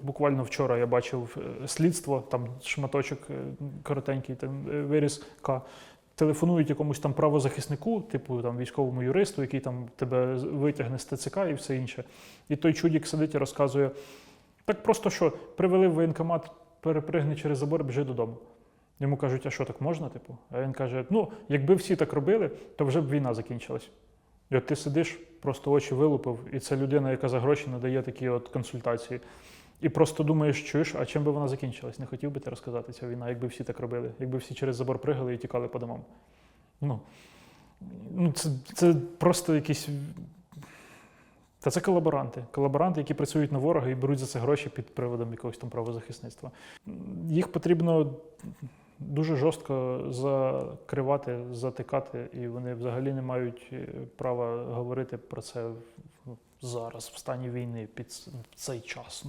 От буквально вчора я бачив е, слідство, там шматочок е, коротенький, там е, виріс Телефонують якомусь там правозахиснику, типу там військовому юристу, який там тебе витягне з ТЦК і все інше. І той чудік сидить і розказує: так просто що привели в воєнкомат, перепригни через забор, біжи додому. Йому кажуть, а що так можна? Типу? А він каже: ну, якби всі так робили, то вже б війна закінчилась. І от ти сидиш, просто очі вилупив, і це людина, яка за гроші надає такі от консультації. І просто думаєш, чуєш, а чим би вона закінчилась? Не хотів би ти розказати ця війна, якби всі так робили, якби всі через забор пригали і тікали по домам. Ну, ну це, це просто якісь. Та це колаборанти. Колаборанти, які працюють на ворога і беруть за це гроші під приводом якогось там правозахисництва. Їх потрібно дуже жорстко закривати, затикати, і вони взагалі не мають е, права говорити про це зараз, в стані війни, під цей час.